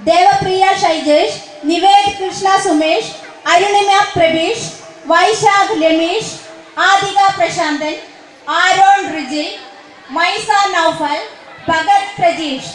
Devapriya Shaijesh Nived Krishna Sumesh Arunima Praveesh Vaishakh Ramesh Adhika Prasanthan Aaron Riji Maisa Naufal Bhagat Prajeesh.